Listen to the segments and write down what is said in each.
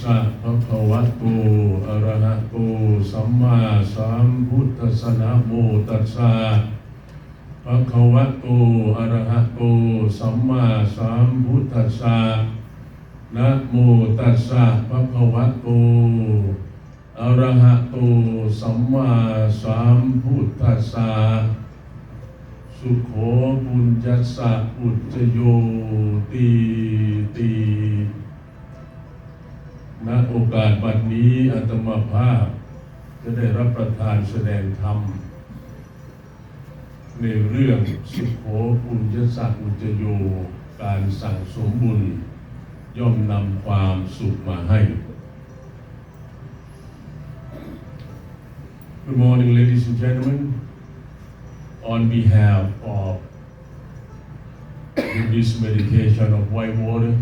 สะภะคะวะโตอะระหะโตสัมมาสัมพุทธัสสะนะโมตัสสะภะคะวะโตอะระหะโตสัมมาสัมพุทธัสสะนะโมตัสสะภะคะวะโตอะระหะโตสัมมาสัมพุทธัสสะสุโขปุญญสสะอุจจโยตีตี ณโอกาสบัดนี้อาตมาภาพจะได้รับประทานแสดงธรรม ในเรื่องสุโขปุญญสักอุจโย การสั่งสมบุญ ย่อมนำความสุขมาให้ Good morning, ladies and gentlemen. On behalf of this meditation of white water,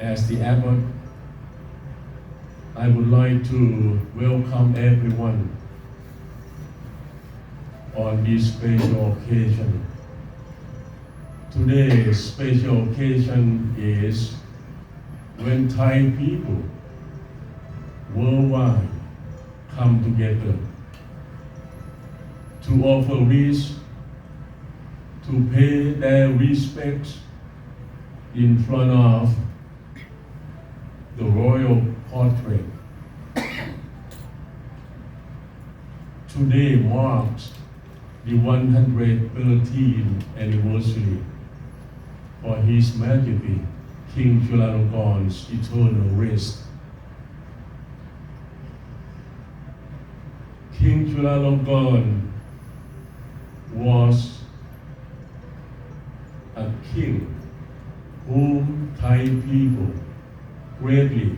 as the abbot, I would like to welcome everyone on this special occasion. Today's special occasion is when Thai people worldwide come together to offer wish, to pay their respects in front of the royal portrait. Today marks the 113th anniversary for His Majesty King Chulalongkorn's eternal rest. King Chulalongkorn was a king whom Thai people greatly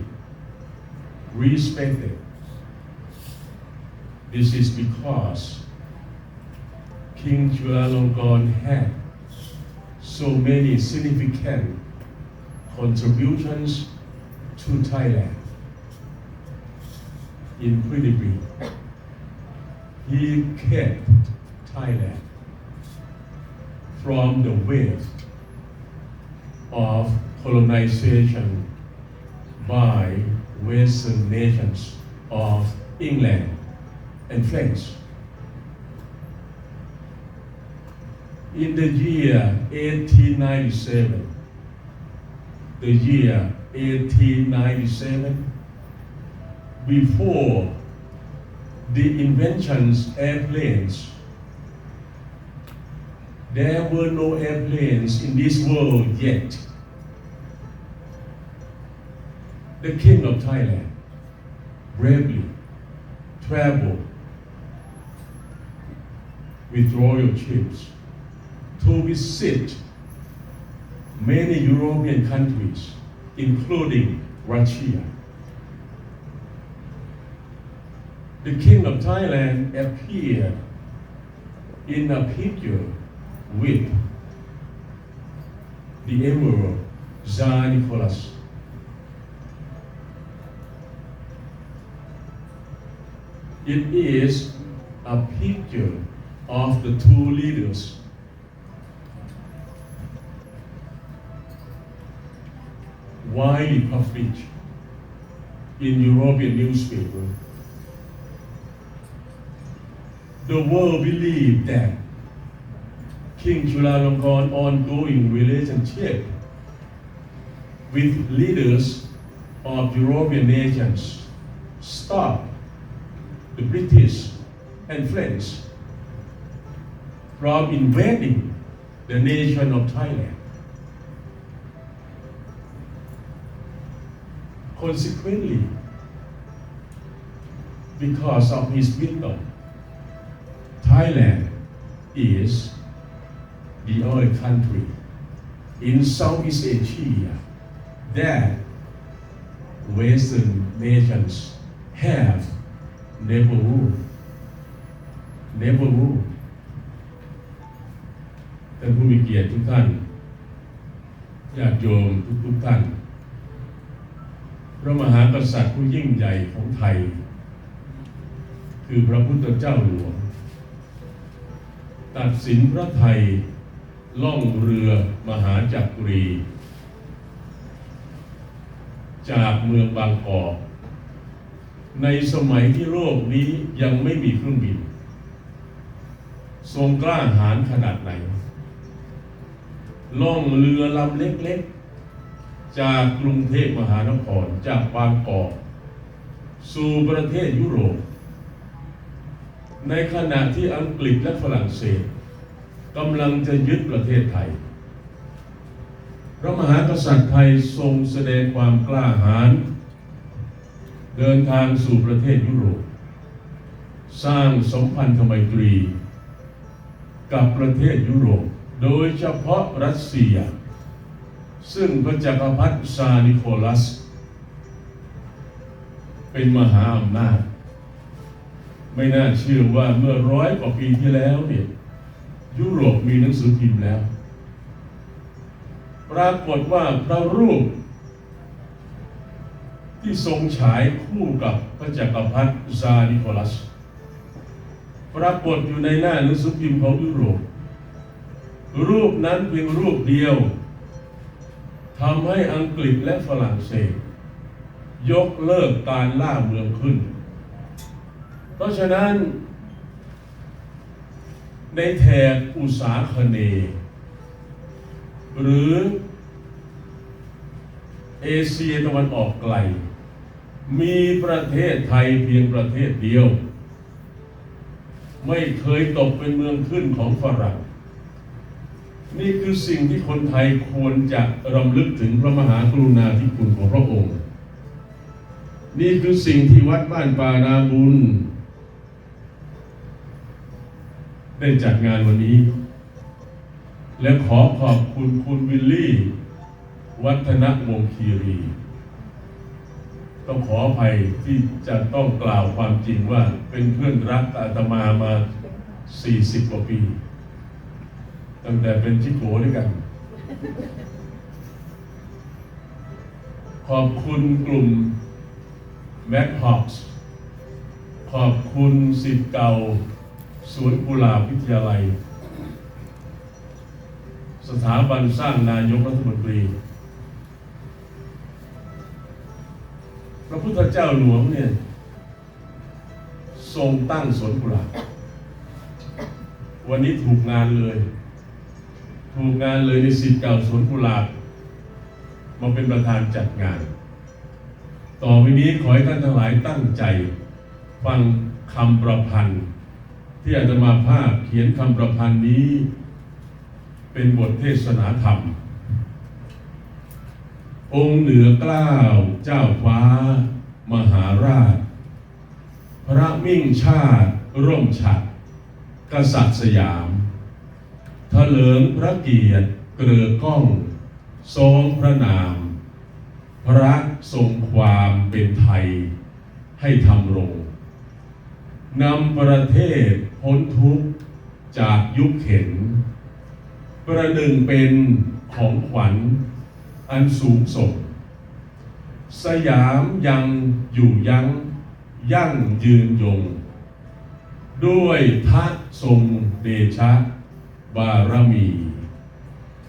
respected. This is because King Chulalongkorn had so many significant contributions to Thailand. Incredibly, he kept Thailand from the weight of colonization by Western nations of England and France. In the year 1897, the year 1897, before the inventions airplanes, there were no airplanes in this world yet. The king of Thailand bravely traveled with royal ships to visit many European countries, including Russia. The king of Thailand appeared in a picture with the emperor Tsar Nicholas. It is a picture of the two leaders. Widely published in European newspaper. The world believed that King Chulalongkorn ongoing relationship with leaders of European nations stopped the British and French from invading the nation of Thailand. Consequently, because of his wisdom, Thailand is the only country in Southeast Asia that Western nations have never ruled. Never ruled. ท่านผู้มีเกียรติทุกท่านญาติโยมทุกทุกท่าน พระมหากษัตริย์ผู้ยิ่งใหญ่ของไทย คือพระพุทธเจ้าหลวง ตัดสินพระไทยล่องเรือมหาจักรี จากเมืองบางกอก ในสมัยที่โลกนี้ยังไม่มีเครื่องบิน ทรงกล้าหาญขนาดไหน ล่องเรือลำเล็กๆ จากกรุงเทพมหานครจากบางกอกสู่ประเทศยุโรป ในขณะที่อังกฤษและฝรั่งเศสกำลังจะยึดประเทศไทย พระมหากษัตริย์ไทยทรงแสดงความกล้าหาญ เดินทางสู่ประเทศยุโรป สร้างสมพันธไมตรี กับประเทศยุโรป โดยเฉพาะรัสเซีย ซึ่งพระจักรพรรดิซานิโคลัส เป็นมหาอำนาจ ไม่น่าเชื่อว่าเมื่อร้อยกว่าปีที่แล้วเนี่ยยุโรปมีหนังสือพิมพ์แล้ว ปรากฏว่าพระรูป ที่ทรงฉายคู่กับพระจักรพรรดิซาร์นิโคลัส ปรากฏอยู่ในหน้าหนังสือพิมพ์ของยุโรป รูปนั้นเป็นรูปเดียวทำให้อังกฤษและฝรั่งเศส ยกเลิกการล่าเมืองขึ้น เพราะฉะนั้น ในแถบอุษาคเน หรือ เอเชียตะวันออกไกล มีประเทศไทยเพียงประเทศเดียว ไม่เคยตกเป็นเมืองขึ้นของฝรั่ง นี่คือสิ่งที่คนไทยควรจะรำลึกถึงพระมหากรุณาธิคุณของพระองค์ นี่คือสิ่งที่วัดบ้านปานาบุญได้จัดงานวันนี้ และขอขอบคุณคุณวิลลี่ วัฒนวงคีรี ต้องขออภัยที่จะต้องกล่าวความจริงว่าเป็นเพื่อนรักอาตมามา 40 กว่าปี ตั้งแต่เป็นชิโกด้วยกัน ขอบคุณกลุ่มแม็กฮอกส์ขอบคุณสิทธิ์เก่าสวนกุหลาบวิทยาลัย สถาบันสร้างนายกรัฐมนตรี พระพุทธเจ้าหลวงเนี่ย ทรงตั้งสวนกุหลาบวันนี้ถูกงานเลย ถูกงานเลยในสิทธิ์เก่าสวนกุหลาบมาเป็นประธานจัดงาน ต่อไปนี้ขอให้ท่านทั้งหลายตั้งใจ ฟังคำประพันธ์ ที่อาจจะมาภาพเขียนคำประพันธ์นี้ เป็นบทเทศนาธรรม องค์เหนือกล้าวเจ้าฟ้า มหาราช พระมิ่งชาติร่มฉัดกษัตริย์สยามถลิงพระเกียรติเกลือก้อง ทรงพระนาม พระทรงความเป็นไทยให้ทำรงนำประเทศพ้นทุกข์จากยุคเข็น ประหนึ่งเป็นของขวัญ อันสูงส่งสยามยังอยู่ยัง้งยั่งยืนยง ด้วยทักทรงเดชะ บารมี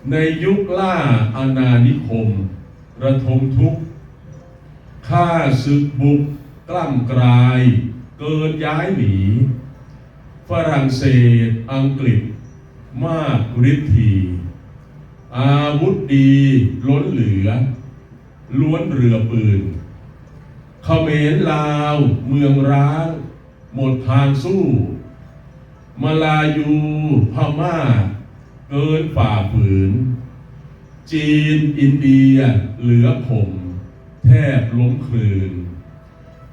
ในยุคล่าอาณานิคม ระทมทุกข์ข้าศึกบุกกล้ำกลาย เกินย้ายหนี ฝรั่งเศสอังกฤษ มากฤทธี อาวุธดีล้นเหลือ ล้วนเรือปืนเขมรลาว เมืองร้างหมดทางสู้มาลายูพม่า เกินฝ่าฝืน จีนอินเดียเหลือผมแทบล้มคลืน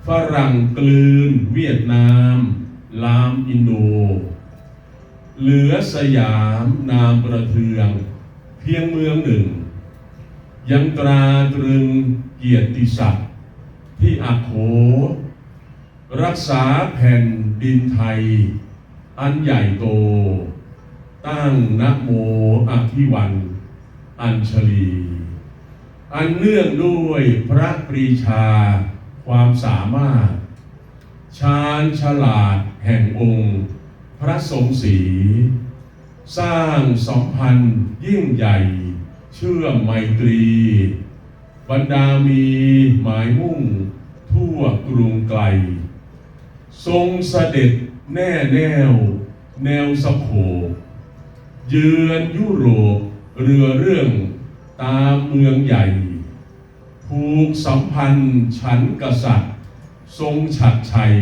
ฝรั่งกลืนเวียดนาม ลามอินโด เหลือสยามนามประเทือง พียงเมืองหนึ่ง ยังตราตรึงเกียรติศักดิ์ที่อักโข รักษาแผ่นดินไทย อันใหญ่โต ตั้งนะโมอภิวัน อัญชลี อันเนื่องด้วยพระปรีชาความสามารถ ชาญฉลาดแห่งองค์ พระสงศรี สร้างสัมพันธ์ยิ่งใหญ่ เชื่อมไมตรี บรรดามีหมายมุ่ง ทั่วกรุงไกล ทรงเสด็จแน่แนว แนวสะโขเยือนยุโรปเรือเรื่องตามเมืองใหญ่ ผูกสัมพันธ์ฉันกษัตริย์ ทรงฉัดชัย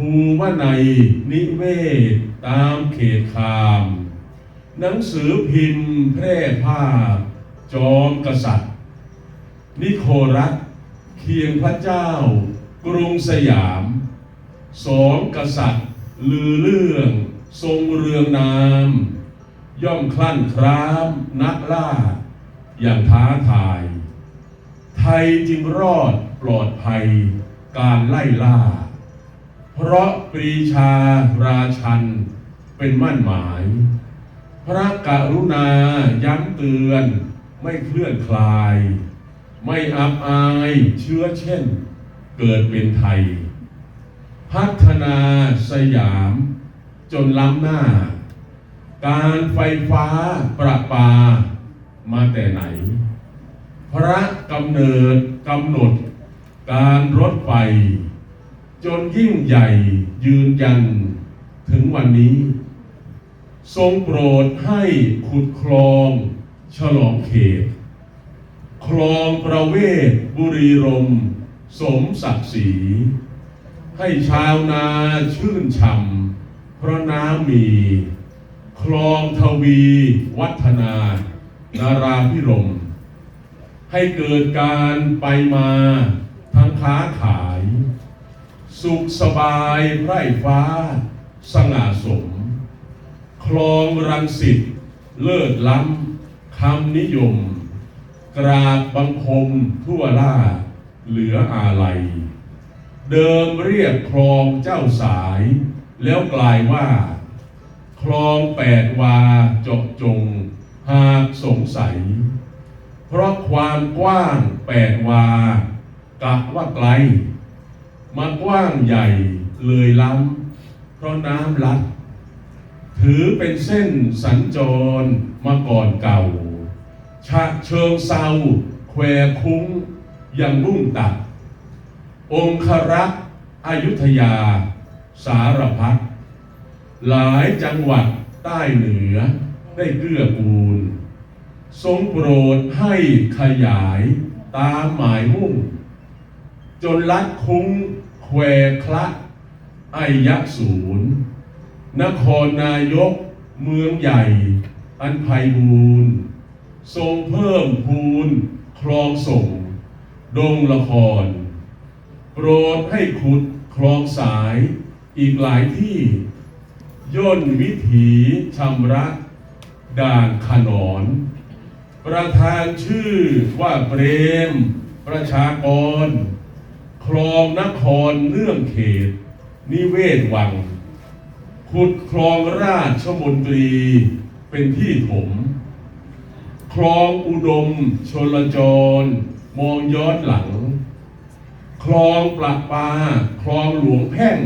ภูวนัยนิเวศ ตามเขตคาม หนังสือพิมพ์แพร่ภาพจอมกษัตริย์ นิโครัตเคียงพระเจ้า กรุงสยาม สองกษัตริย์ ลือเรื่อง ทรงเรืองนาม ย่อมคลั่นครามนักล่า อย่างท้าทาย ไทยจึงรอดปลอดภัยการไล่ล่า เพราะปรีชาราชันเป็นมั่นหมาย พระกรุณาย้ำเตือน ไม่เคลื่อนคลาย ไม่อับอายเชื้อเช่น เกิดเป็นไทย พัฒนาสยามจนล้ำหน้า การไฟฟ้าประปามาแต่ไหน พระกำเนิดกำหนดการรถไฟ จนยิ่งใหญ่ยืนยันถึงวันนี้ ทรงโปรดให้ขุดคลองฉลองเขต คลองประเวศบุรีรม สมศักดิ์ศรี ให้ชาวนาชื่นช่ำเพราะน้ำมี คลองทวีวัฒนานาราพิรม ให้เกิดการไปมาทั้งค้าขาย สุขสบายไพร่ฟ้า สง่าสม คลองรังสิต เลิศล้ำคำนิยม กราบบังคมทั่วล่า เหลืออาลัย เดิมเรียกคลองเจ้าสาย แล้วกลายว่า คลองแปดวาจบจง หากสงสัย เพราะความกว้างแปดวากะว่าไกล มากว้างใหญ่เลยล้ำเพราะน้ำลัด ถือเป็นเส้นสัญจรมาก่อนเก่า ชะเชิงเซาแควคุ้งยังรุ่งตัด องครักษ์อยุธยา สารพัดหลายจังหวัดใต้เหนือได้เกื้อกูล ทรงโปรดให้ขยายตามหมายมุ่ง จนลัดคุ้งแควคละไอยะศูนย์นครนายกเมืองใหญ่ อันไพบูรณ์ทรงเพิ่มพูนคลองส่ง ดงละคร โปรดให้ขุดคลองสายอีกหลายที่ ย่นวิถีชำระด่านขนอน ประธานชื่อว่าเปรม ประชากร คลองนครเนื่องเขต นิเวศวัง ขุดคลองราชมนตรีเป็นที่ถม คลองอุดมชลจร มองย้อนหลัง คลองปลาปา คลองหลวงแพ่ง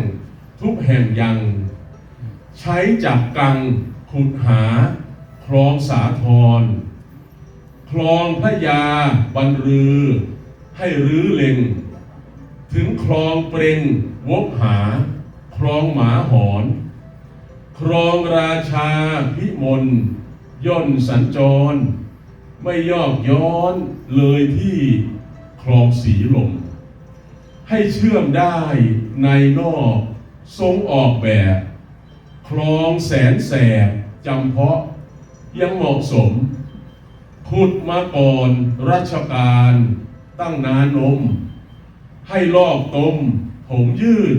ทุกแห่งยัง ใช้จับกัง ขุดหา คลองสาทร คลองพระยาบรรลือ ให้รื้อเล็ง ถึงคลองเปรงวกหา คลองหมาหอนครองราชาพิมลย่นสัญจร ไม่ยอกย้อนเลยที่คลองสีลม ให้เชื่อมได้ในนอกทรงออกแบบ คลองแสนแสบจำเพาะยังเหมาะสม ขุดมาก่อนรัชการตั้งนานนม ให้ลอกตมผมยืด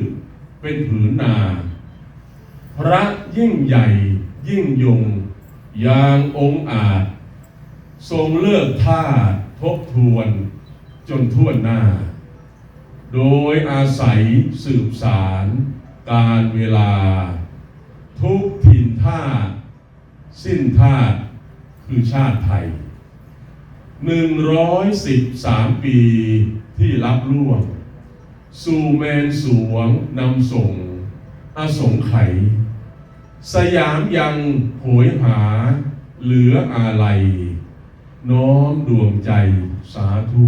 เป็นผืนนา พระยิ่งใหญ่ยิ่งยง ยางองอาจ ทรงเลิกท่าทบทวน จนทั่วหน้า โดยอาศัยสืบสารการเวลา ทุกถิ่นท่า สิ้นท่าคือชาติไทย 113 ปีที่รับล่วง สู่แมนสวงนำส่งอาสงไข สยามยังโหยหาเหลืออาลัย น้อมดวงใจสาธุ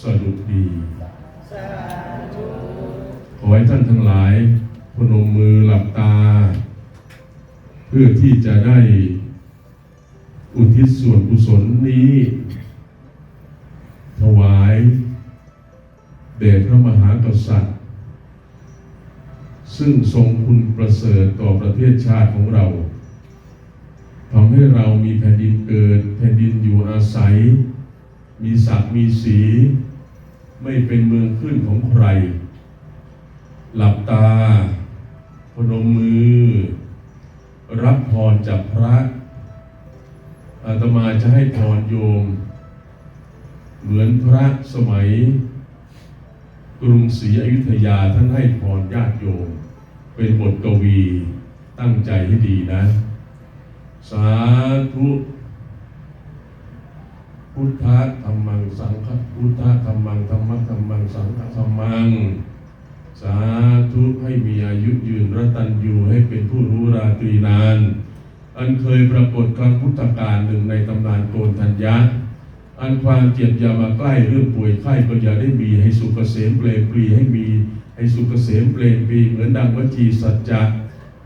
สรุปดี สาธุขอให้ท่านทั้งหลายพนมมือหลับตา เพื่อที่จะได้อุทิศส่วนกุศลนี้ ถวาย แด่พระมหากษัตริย์ ซึ่งทรงคุณประเสริฐต่อประเทศชาติของเราทำให้เรามีแผ่นดินเกิด แผ่นดินอยู่อาศัย มีศักดิ์มีสี ไม่เป็นเมืองขึ้นของใคร หลับตา พนมมือ รับพรจากพระ อาตมาจะให้พรโยม เหมือนพระสมัย กรุงศรีอยุธยาท่านให้พรญาติโยม เป็นบทกวีตั้งใจให้ดีนะ สาธุพุทธะธรรมังสังฆพุทธะธรรมังธรรมะธรรมังสังฆธรรมัง สาธุให้มีอายุยืนรัตันอยู่ให้เป็นผู้รู้ราตรีนาน อันเคยปรากฏครั้งพุทธกาลหนึ่งในตำนานโกนธัญญะ อันความเจ็บอย่ามาใกล้เรื่องป่วยไข้ก็อย่าได้มีให้สุขเกษมเปลมปรีให้มีให้สุขเกษมเปลมปรีเหมือนดังวจีสัจจะ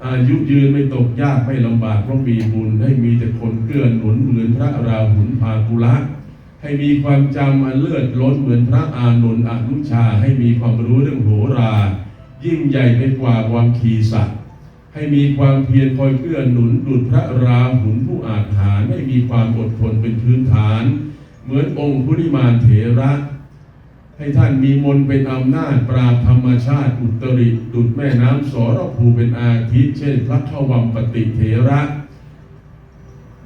อายุยืนไม่ตกยากไม่ลำบากเพราะมีบุญให้มีแต่คนเกื้อหนุนเหมือนพระราหุลพากุละให้มีความจำอันเลือดล้นเหมือนพระอานนท์อนุชาให้มีความรู้เรื่องโหรา ยิ่งใหญ่ไปกว่าวังคีสัตว์ให้มีความเพียรคอยเกื้อหนุนดุจพระราหุลผู้อาจหารให้มีความอดทนเป็นพื้นฐาน เหมือนองค์พุริมานเถระให้ท่านมีมนเป็นอำนาจปราบธรรมชาติอุตริดุจแม่น้ำสรภูเป็นอาทิตย์เช่นพระขวัมปติเถระ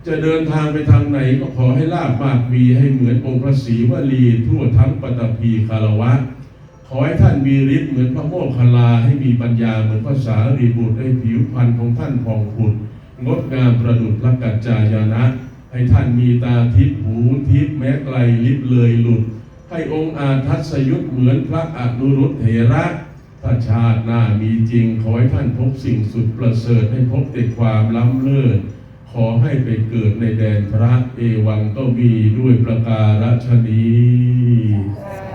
จะเดินทางไปทางไหนก็ขอให้ลาบมากมีให้เหมือนองค์พระศรีวลีทั่วทั้งปฐพีคารวะ ขอให้ท่านมีฤทธิ์เหมือนพระโมคคัลลาให้มีปัญญาเหมือนภาษารีบุตรให้ผิวพรรณของท่านผ่องผุดงดงามประดุจละกัจจายานะ ให้ท่านมีตาทิพย์หูทิพย์แม้ไกลลิบเลยหลุด ให้องค์อาทัศยุทธเหมือนพระอนุรุตเถระถ้าชาติหน้ามีจริง ขอให้ท่านพบสิ่งสุดประเสริฐให้พบแต่ความล้ำเลิศขอให้ไปเกิดในแดนพระเอวังก็มีด้วยประการฉนี้